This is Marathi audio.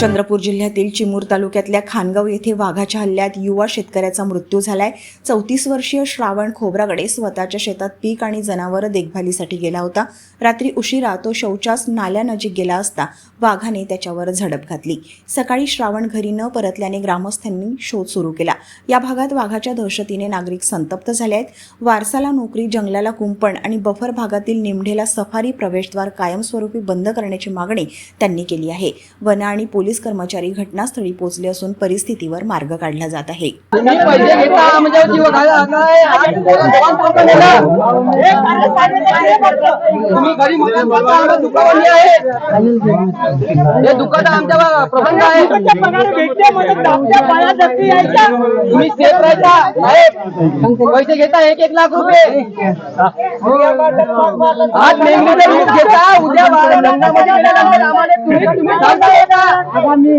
चंद्रपूर जिल्ह्यातील चिमूर तालुक्यातल्या खानगाव येथे वाघाच्या हल्ल्यात युवा शेतकऱ्याचा मृत्यू झालाय. चौतीस वर्षीय श्रावण खोब्रागडे स्वतःच्या शेतात पीक आणि जनावर देखभालीसाठी गेला होता. रात्री उशिरा तो शौचास नाल्यानजीक गेला असता वाघाने त्याच्यावर झडप घातली. सकाळी श्रावण घरी न परतल्याने ग्रामस्थांनी शोध सुरू केला. या भागात वाघाच्या दहशतीने नागरिक संतप्त झाले आहेत वारसाला नोकरी जंगलाला कुंपण आणि बफर भागातील निमढेला सफारी प्रवेशद्वार कायमस्वरूपी बंद करण्याची मागणी त्यांनी केली आहे. वन आणि पोलीस कर्मचारी घटनास्थळी पोहोचले असून परिस्थितीवर मार्ग काढला जात आहे. तुम्ही पैसे घेता एक एक लाख रुपये. आज मेंढीचं घेता उद्या बारा आम्हाला আগামী